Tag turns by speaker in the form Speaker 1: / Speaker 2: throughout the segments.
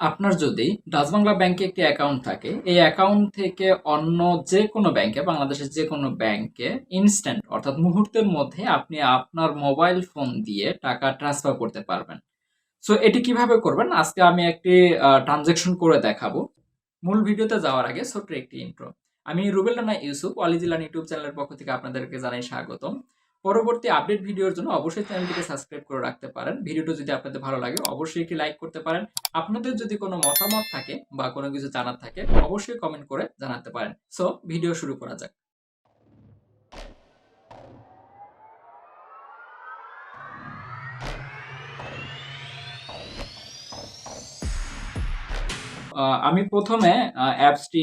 Speaker 1: আপনার যদি ডাচ বাংলা ব্যাংকে একটি অ্যাকাউন্ট থাকে, এই অ্যাকাউন্ট থেকে অন্য যে কোনো ব্যাংকে, বাংলাদেশের যে কোনো ব্যাংকে ইনস্ট্যান্ট অর্থাৎ মুহূর্তের মধ্যে আপনি আপনার মোবাইল ফোন দিয়ে টাকা ট্রান্সফার করতে পারবেন। সো এটি কীভাবে করবেন? আজকে আমি একটি ট্রানজ্যাকশন করে দেখাবো। মূল ভিডিওতে যাওয়ার আগে ছোট্ট একটি ইন্ট্রো আমি রুবেল রানা ইউসুফ অলিজিলান ইউটিউব চ্যানেলের পক্ষ থেকে আপনাদেরকে জানাই স্বাগতম। পরবর্তী আপডেট ভিডিওর জন্য অবশ্যই চ্যানেলটিকে সাবস্ক্রাইব করে রাখতে পারেন। ভিডিওটা যদি আপনাদের ভালো লাগে, অবশ্যই একটি লাইক করতে পারেন। আপনাদের যদি কোনো মতামত থাকে বা কোনো কিছু জানার থাকে, অবশ্যই কমেন্ট করে জানাতে পারেন। সো ভিডিও শুরু করা যাক। আমি প্রথমে অ্যাপসটি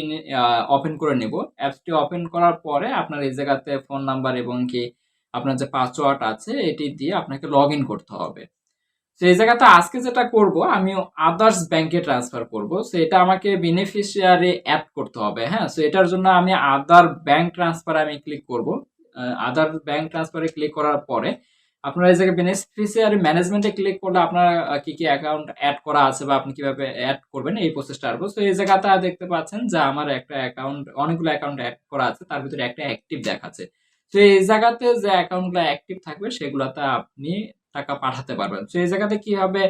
Speaker 1: ওপেন করে নেব। অ্যাপসটি ওপেন করার পরে আপনার এই জায়গাতে ফোন নাম্বার এবং কি আপনার যে পাসওয়ার্ড আছে, এটি দিয়ে আপনাকে লগ ইন করতে হবে। তো এই জায়গাতে আজকে যেটা করব, আমি আদার্স ব্যাংকে ট্রান্সফার করব। সো এটা আমাকে বেনিফিশিয়ারি অ্যাড করতে হবে হ্যাঁ? সো এটার জন্য আমি আদার ব্যাংক ট্রান্সফার আমি ক্লিক করব। আদার ব্যাংক ট্রান্সফারে ক্লিক করার পরে আপনার এই জায়গায় বেনিফিশিয়ারি ম্যানেজমেন্টে ক্লিক করলে আপনার কি কি অ্যাকাউন্ট অ্যাড করা আছে বা আপনি কীভাবে অ্যাড করবেন, এই প্রসেসটা আসব তো এই জায়গাতে দেখতে পাচ্ছেন যে আমার একটা অ্যাকাউন্ট অনেকগুলো অ্যাকাউন্ট অ্যাড করা আছে, তার ভিতরে একটা অ্যাক্টিভ দেখাচ্ছে। তো এই জায়গাতে যে অ্যাকাউন্টগুলো অ্যাক্টিভ থাকবে, সেগুলোতে আপনি টাকা পাঠাতে পারবেন। তো এই জায়গাতে কীভাবে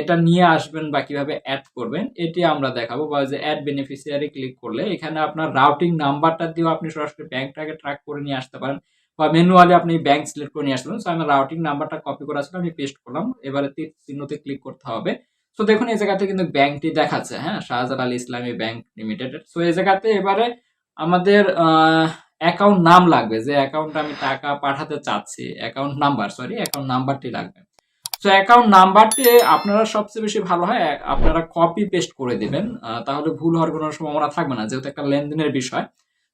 Speaker 1: এটা নিয়ে আসবেন বা কীভাবে অ্যাড করবেন, এটি আমরা দেখাবো। বা যে অ্যাড বেনিফিশিয়ারি ক্লিক করলে এখানে আপনার রাউটিং নাম্বারটা দিয়েও আপনি সরাসরি ব্যাংকটাকে ট্র্যাক করে নিয়ে আসতে পারেন। বা ম্যানুয়ালি আপনি ব্যাংক সিলেক্ট করে নিয়ে আসতে পারেন। সো আমি রাউটিং নাম্বারটা কপি করা ছিল আমি পেস্ট করলাম। এবারে তীর চিহ্নতে ক্লিক করতে হবে। তো দেখুন, এই জায়গাতে কিন্তু ব্যাংকটি দেখাচ্ছে হ্যাঁ? শাহজালাল ইসলামী ব্যাংক লিমিটেড সো এই জায়গাতে এবারে আমাদের অ্যাকাউন্ট নাম লাগবে, যে অ্যাকাউন্টে আমি টাকা পাঠাতে চাচ্ছি অ্যাকাউন্ট নাম্বার সরি অ্যাকাউন্ট নাম্বারটি লাগবে। সো অ্যাকাউন্ট নাম্বারটি আপনারা সবচেয়ে বেশি ভালো হয়, আপনারা কপি পেস্ট করে দিবেন তাহলে ভুল হওয়ার কোনো সম্ভাবনা থাকবে না, যেহেতু একটা লেনদেনের বিষয়।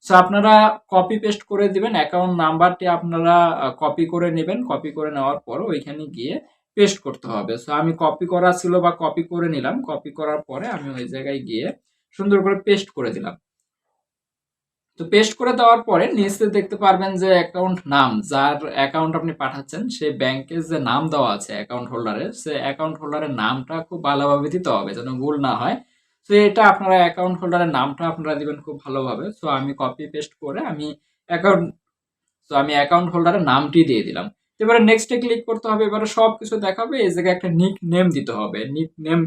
Speaker 1: সো আপনারা কপি পেস্ট করে দিবেন অ্যাকাউন্ট নাম্বারটি আপনারা কপি করে নেবেন কপি করে নেওয়ার পর ওইখানে গিয়ে পেস্ট করতে হবে। সো আমি কপি করা ছিল বা কপি করে নিলাম কপি করার পরে আমি ওই জায়গায় গিয়ে সুন্দর করে পেস্ট করে দিলাম। তো পেস্ট করে দেওয়ার পরে নিচে দেখতে পারবেন যে অ্যাকাউন্ট নাম, যার অ্যাকাউন্ট আপনি পাঠাচ্ছেন সেই ব্যাংকের যে নাম দেওয়া আছে অ্যাকাউন্ট হোল্ডারের সে অ্যাকাউন্ট হোল্ডারের নামটা খুব ভালোভাবে দিতে হবে যেন ভুল না হয়। তো এটা আপনারা অ্যাকাউন্ট হোল্ডারের নামটা আপনারা দিবেন খুব ভালোভাবে। সো আমি কপি পেস্ট করে আমি অ্যাকাউন্ট তো আমি অ্যাকাউন্ট হোল্ডারের নামটি দিয়ে দিলাম। এবারে নেক্সটে ক্লিক করতে হবে, এবারে সব কিছু দেখাবে, এই জায়গায় একটা নিক নেম দিতে হবে। নিক নেম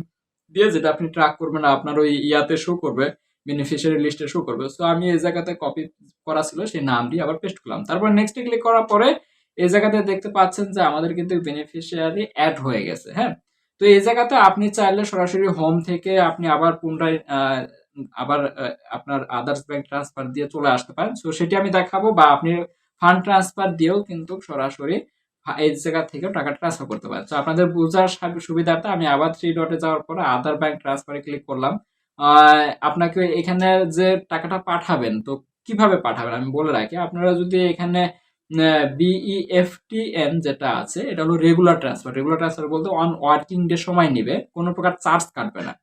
Speaker 1: দিয়ে যেটা আপনি ট্র্যাক করবেন, আপনার ওই ইয়াতে শো করবে। বেনিফিশিয়ারি লিস্টে শো করবে। সো আমি এই জায়গাতে কপি করা ছিল, সেই নামটি আবার পেস্ট করলাম। তারপর নেক্সটে ক্লিক করার পরে এই জায়গাতে দেখতে পাচ্ছেন যে আমাদের কিন্তু বেনিফিশিয়ারি অ্যাড হয়ে গেছে হ্যাঁ? তো এই জায়গাতে আপনি চাইলে সরাসরি হোম থেকে আপনি আবার পুনরায় আবার আপনার আদার্স ব্যাংক ট্রান্সফার দিয়ে চলে আসতে পারেন। সো সেটি আমি দেখাবো বা আপনি ফান্ড ট্রান্সফার দিয়েও কিন্তু সরাসরি এই জায়গা থেকেও টাকা ট্রান্সফার করতে পারেন। তো আপনাদের বোঝার সা- সুবিধার্থে আমি আবার থ্রি ডটে যাওয়ার পরে আদার ব্যাংক ট্রান্সফারে ক্লিক করলাম। আপনাকে এখানে যে টাকাটা পাঠাবেন, তো কীভাবে পাঠাবেন? আমি বলে রাখি, আপনারা যদি এখানে বিইএফটিএন যেটা আছে, এটা হলো রেগুলার ট্রান্সফার রেগুলার ট্রান্সফার বলতে অন ওয়ার্কিং ডে সময় নেবে, কোনো প্রকার চার্জ কাটবে না।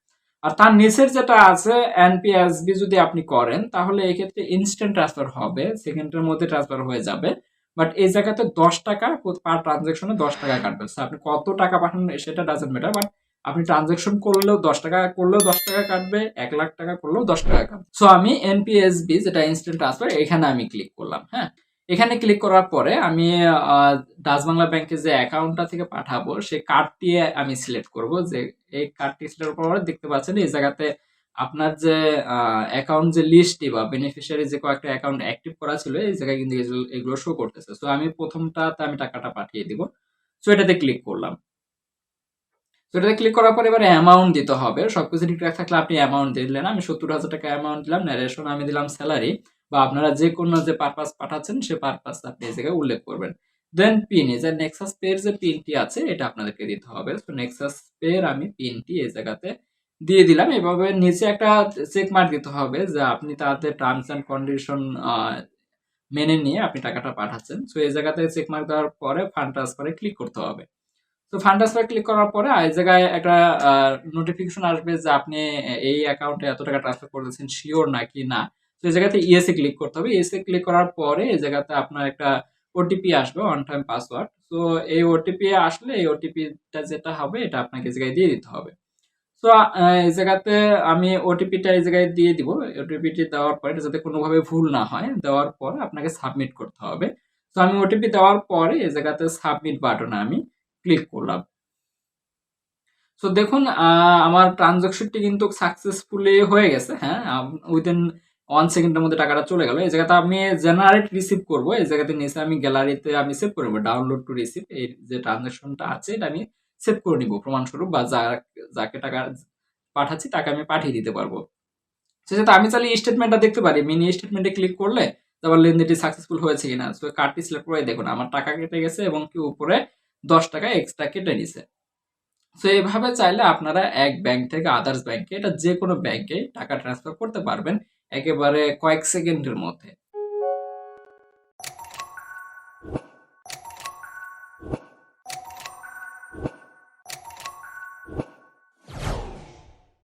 Speaker 1: আর তার নিচের যেটা আছে এনপিএসবি যদি আপনি করেন, তাহলে এক্ষেত্রে ইনস্ট্যান্ট ট্রান্সফার হবে সেকেন্ডের মধ্যে ট্রান্সফার হয়ে যাবে। বাট এই জায়গাতে দশ টাকা পার ট্রানজেকশনে দশ টাকা কাটবে। আপনি কত টাকা পাঠান, সেটা ডাজেন্ট ম্যাটার বাট আপনি ট্রানজেকশন করলেও দশ টাকা করলেও দশ টাকা কাটবে, এক লাখ টাকা করলেও দশ টাকা কাটবে। সো আমি এনপিএসবি যেটা ইনস্ট্যান্ট ট্রান্সফার এখানে আমি ক্লিক করলাম হ্যাঁ? এখানে ক্লিক করার পরে আমি ডাচ বাংলা ব্যাংকে যে অ্যাকাউন্টটা থেকে পাঠাবো সেই কার্ডটি আমি সিলেক্ট করব, যে এই কার্ডটি সিলেক্ট করার পরে দেখতে পাচ্ছেন এই জায়গাতে আপনার যে অ্যাকাউন্ট যে লিস্টটি বা বেনিফিশিয়ারি যে কয়েকটা অ্যাকাউন্ট অ্যাক্টিভ করা ছিল, এই জায়গায় কিন্তু এগুলো শো করতেছে। সো আমি প্রথমটাতে আমি টাকাটা পাঠিয়ে দিব। সো এটাতে ক্লিক করলাম। তো এটাতে ক্লিক করার পর এবার অ্যামাউন্ট দিতে হবে। সব সবকিছু ঠিকঠাক থাকলে আপনি অ্যামাউন্ট দিলেন। আমি সত্তর হাজার টাকা অ্যামাউন্ট দিলাম। ন্যারেশন আমি দিলাম স্যালারি বা আপনারা যে কোনো যে পারপাস পাঠাচ্ছেন, সে পারপাস আপনি এই জায়গায় উল্লেখ করবেন। দেন পিন এই যে নেক্সাস পের যে পিনটি আছে, এটা আপনাদেরকে দিতে হবে। তো নেক্সাস পের আমি পিনটি এই জায়গাতে দিয়ে দিলাম। এভাবে নিচে একটা চেক মার্ক দিতে হবে যে আপনি তাতে টার্মস অ্যান্ড কন্ডিশন মেনে নিয়ে আপনি টাকাটা পাঠাচ্ছেন। সো এই জায়গাতে চেক মার্ক দেওয়ার পরে ফান্ড ট্রান্সফারে ক্লিক করতে হবে। তো ফান্ড ট্রান্সফার ক্লিক করার পরে এই জায়গায় একটা নোটিফিকেশন আসবে যে আপনি এই অ্যাকাউন্টে এত টাকা ট্রান্সফার করেছেন শিওর নাকি না? তো এই জায়গাতে ইএসএ ক্লিক করতে হবে। ইএসএ ক্লিক করার পরে এই জায়গাতে আপনার একটা ওটিপি আসবে ওয়ান টাইম পাসওয়ার্ড তো এই ওটিপি আসলে এই ওটিপিটা যেটা হবে, এটা আপনাকে এই জায়গায় দিয়ে দিতে হবে। সো এই জায়গাতে আমি ওটিপিটা এই জায়গায় দিয়ে দিব। ওটিপিটি দেওয়ার পরে, এটা যাতে কোনোভাবে ভুল না হয়, দেওয়ার পর আপনাকে সাবমিট করতে হবে। তো আমি ওটিপি দেওয়ার পরে এই জায়গাতে সাবমিট বাটনে আমি ক্লিক করলাম। তো দেখুন আমার ট্রানজাকশনটি কিন্তু সাকসেসফুলি হয়ে গেছে হ্যাঁ? উইদিন ওয়ান সেকেন্ডের মধ্যে টাকাটা চলে গেল। এই জায়গাতে আমি জেনারেট রিসিভ করব। এই জায়গাতে নিচে আমি গ্যালারিতে আমি সেভ করব ডাউনলোড টু রিসিভ এই যে ট্রানজাকশনটা আছে, এটা আমি সেভ করে নিব। প্রমাণস্বরূপ বা যা, যাকে টাকা পাঠাচ্ছি, তাকে আমি পাঠিয়ে দিতে পারব। সেক্ষেত্রে আমি চাইলে স্টেটমেন্টটা দেখতে পারি। মিনি স্টেটমেন্টে ক্লিক করলে, তারপর লেনদেনটি সাকসেসফুল হয়েছে কিনা। তো কার্ডটি সিলেক্ট করে দেখুন। আমার টাকা কেটে গেছে এবং কি উপরে দশ টাকা এক্সট্রা কেটে নিছে। তো এভাবে চাইলে আপনারা এক ব্যাংক থেকে আদার্স ব্যাংকে এটা যে কোনো ব্যাংকে টাকা ট্রান্সফার করতে পারবেন একেবারে কয়েক সেকেন্ডের মধ্যে।